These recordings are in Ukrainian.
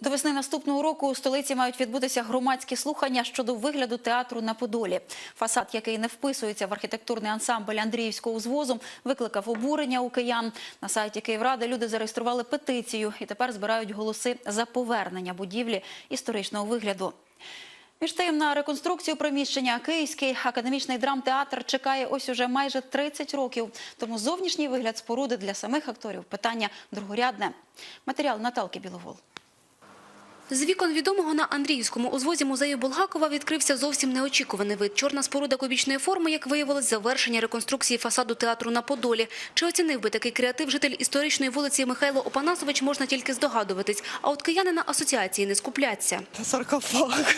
До весни наступного року у столиці мають відбутися громадські слухання щодо вигляду театру на Подолі. Фасад, який не вписується в архітектурний ансамбль Андріївського узвозу, викликав обурення у киян. На сайті Київради люди зареєстрували петицію і тепер збирають голоси за повернення будівлі історичного вигляду. Між тим, на реконструкцію приміщення Київський академічний драмтеатр чекає ось уже майже 30 років. Тому зовнішній вигляд споруди для самих акторів питання другорядне. Матеріал Наталки Біловол. З вікон відомого на Андріївському узвозі музею Булгакова відкрився зовсім неочікуваний вид. Чорна споруда кубічної форми, як виявилось, завершення реконструкції фасаду театру на Подолі. Чи оцінив би такий креатив житель історичної вулиці Михайло Опанасович, можна тільки здогадуватись. А от кияни на асоціації не скупляться. Саркофаг.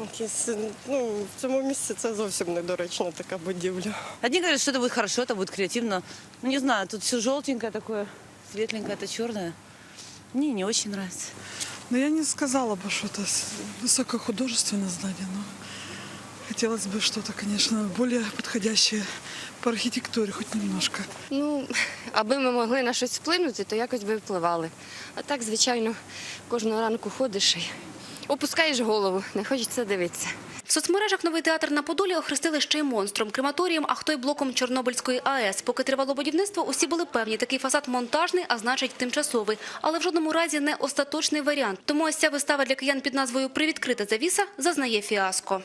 Якийсь, ну, в цьому місці це зовсім недоречна така будівля. Одни говорят, что это будет хорошо, это будет креативно. Ну, не знаю, тут все желтенькое такое, светленькое, это черное. Мне не очень нравится. Но я не сказала бы, что это с- высокохудожественное здание, но хотелось бы что-то, конечно, более подходящее по архитектуре хоть немножко. Ну, аби ми могли на щось вплинути, то якось би впливали. А так, звичайно, кожного ранку ходиш і опускаєш голову, не хочеться дивитися. В соцмережах новий театр на Подолі охрестили ще й монстром, крематорієм, а хто й блоком Чорнобильської АЕС. Поки тривало будівництво, усі були певні, такий фасад монтажний, а значить тимчасовий. Але в жодному разі не остаточний варіант. Тому ось ця вистава для киян під назвою «Привідкрита завіса» зазнає фіаско.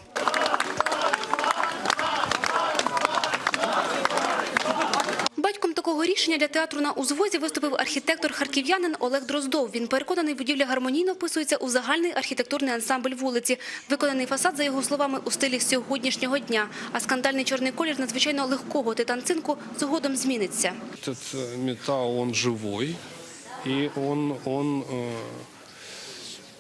рішення для театру на узвозі виступив архітектор-харків'янин Олег Дроздов. Він переконаний, будівля гармонійно вписується у загальний архітектурний ансамбль вулиці. Виконаний фасад, за його словами, у стилі сьогоднішнього дня. А скандальний чорний колір надзвичайно легкого титанцинку згодом зміниться. Этот э, металл, он живой, и он, он, э,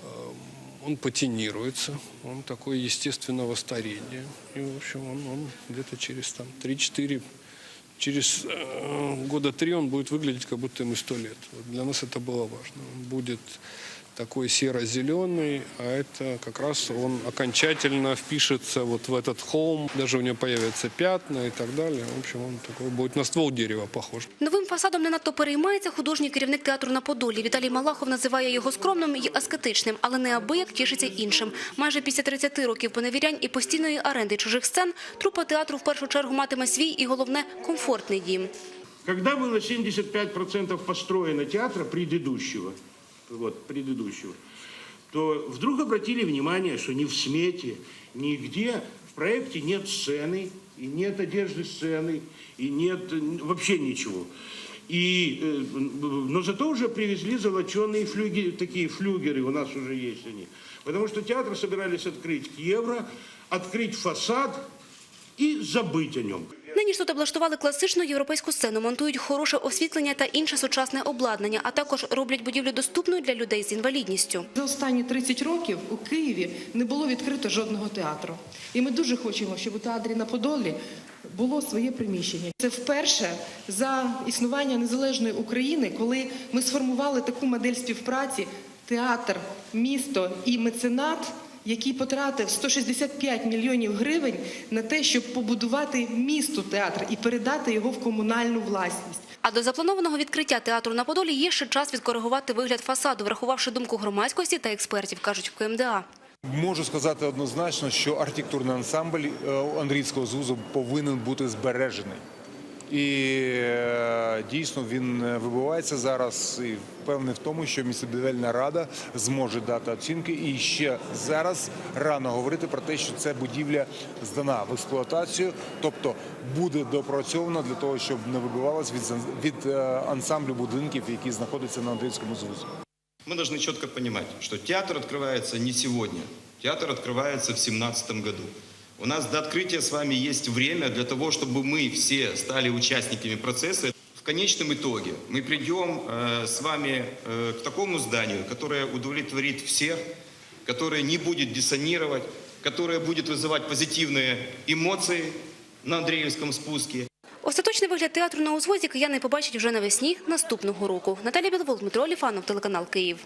э, он патинируется, он такое естественного старения. И, в общем, он, он где-то через там, 3-4, через э, года три он будет выглядеть, как будто ему 100 лет. Вот для нас это было важно. Он будет такой серо-зеленый, а это как раз он окончательно впишется вот в этот холм, даже у него появятся пятна и так далее. В общем, он такой будет на ствол дерева похож. Новим фасадом не надто переймається художній керівник театру на Подолі. Віталій Малахов називає його скромним і аскетичним, але неабияк тішиться іншим. Майже після 30 років поневірянь і постійної оренди чужих сцен трупа театру в першу чергу матиме свій і, головне, комфортний дім. Когда было 75% построено театра предыдущего, вот, предыдущего, то вдруг обратили внимание, что ни в смете, нигде в проекте нет сцены, и нет одежды сцены, и нет вообще ничего. И, э, но зато уже привезли золоченые флюгеры, такие флюгеры у нас уже есть они. Потому что театр собирались открыть к евро, открыть фасад и забыть о нем. Нині ж тут облаштували класичну європейську сцену, монтують хороше освітлення та інше сучасне обладнання, а також роблять будівлю доступною для людей з інвалідністю. За останні 30 років у Києві не було відкрито жодного театру. І ми дуже хочемо, щоб у театрі на Подолі було своє приміщення. Це вперше за існування незалежної України, коли ми сформували таку модель співпраці театр, місто і меценат. Який потратив 165 мільйонів гривень на те, щоб побудувати місто театр і передати його в комунальну власність. А до запланованого відкриття театру на Подолі є ще час відкоригувати вигляд фасаду, врахувавши думку громадськості та експертів, кажуть в КМДА. Можу сказати однозначно, що архітектурний ансамбль е, Андрійського зузу повинен бути збережений. І е, дійсно він е, вибивається зараз і впевнений в тому, що містобудівельна рада зможе дати оцінки. І ще зараз рано говорити про те, що ця будівля здана в експлуатацію, тобто буде допрацьована для того, щоб не вибивалась від, зан- від е, ансамблю будинків, які знаходяться на Андрійському зузі. Мы должны четко понимать, что театр открывается не сегодня. Театр открывается в 2017 году. У нас до открытия с вами есть время для того, чтобы мы все стали участниками процесса. В конечном итоге мы придем э, с вами э, к такому зданию, которое удовлетворит всех, которое не будет диссонировать, которое будет вызывать позитивные эмоции на Андреевском спуске. Остаточний вигляд театру на узвозі кияни побачать вже навесні наступного року. Наталія Біловол, Дмитро Оліфанов, телеканал Київ.